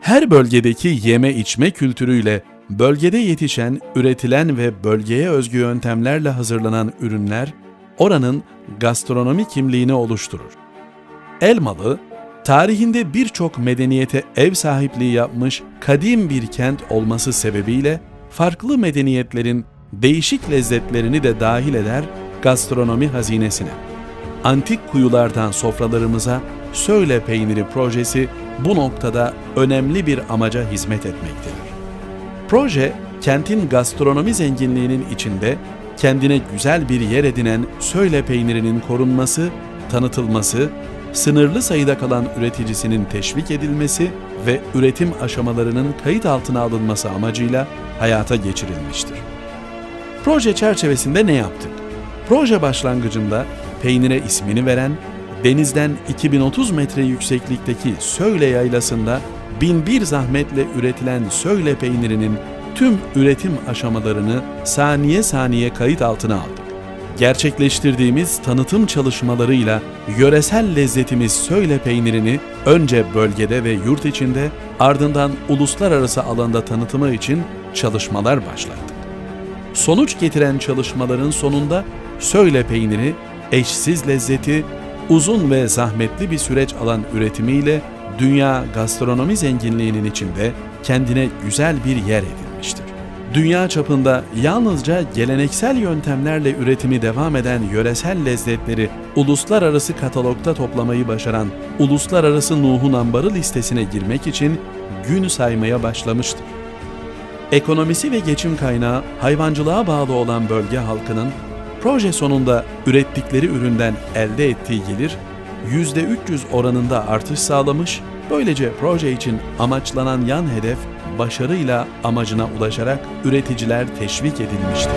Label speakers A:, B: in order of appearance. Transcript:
A: Her bölgedeki yeme içme kültürüyle bölgede yetişen, üretilen ve bölgeye özgü yöntemlerle hazırlanan ürünler oranın gastronomi kimliğini oluşturur. Elmalı, tarihinde birçok medeniyete ev sahipliği yapmış kadim bir kent olması sebebiyle farklı medeniyetlerin değişik lezzetlerini de dahil eder gastronomi hazinesine. Antik kuyulardan sofralarımıza Söyle Peyniri projesi bu noktada önemli bir amaca hizmet etmektedir. Proje, kentin gastronomi zenginliğinin içinde kendine güzel bir yer edinen Söyle peynirinin korunması, tanıtılması, sınırlı sayıda kalan üreticisinin teşvik edilmesi ve üretim aşamalarının kayıt altına alınması amacıyla hayata geçirilmiştir. Proje çerçevesinde ne yaptık? Proje başlangıcında peynire ismini veren, denizden 2030 metre yükseklikteki Söyle Yaylası'nda binbir zahmetle üretilen Söyle peynirinin tüm üretim aşamalarını saniye saniye kayıt altına aldık. Gerçekleştirdiğimiz tanıtım çalışmalarıyla yöresel lezzetimiz Söyle peynirini önce bölgede ve yurt içinde ardından uluslararası alanda tanıtımı için çalışmalar başlattık. Sonuç getiren çalışmaların sonunda Söyle peyniri eşsiz lezzeti, uzun ve zahmetli bir süreç alan üretimiyle dünya gastronomi zenginliğinin içinde kendine güzel bir yer edinmiştir. Dünya çapında yalnızca geleneksel yöntemlerle üretimi devam eden yöresel lezzetleri uluslararası katalogda toplamayı başaran Uluslararası Nuhun Ambarı listesine girmek için gün saymaya başlamıştır. Ekonomisi ve geçim kaynağı hayvancılığa bağlı olan bölge halkının proje sonunda ürettikleri üründen elde ettiği gelir %300 oranında artış sağlamış, böylece proje için amaçlanan yan hedef başarıyla amacına ulaşarak üreticiler teşvik edilmiştir.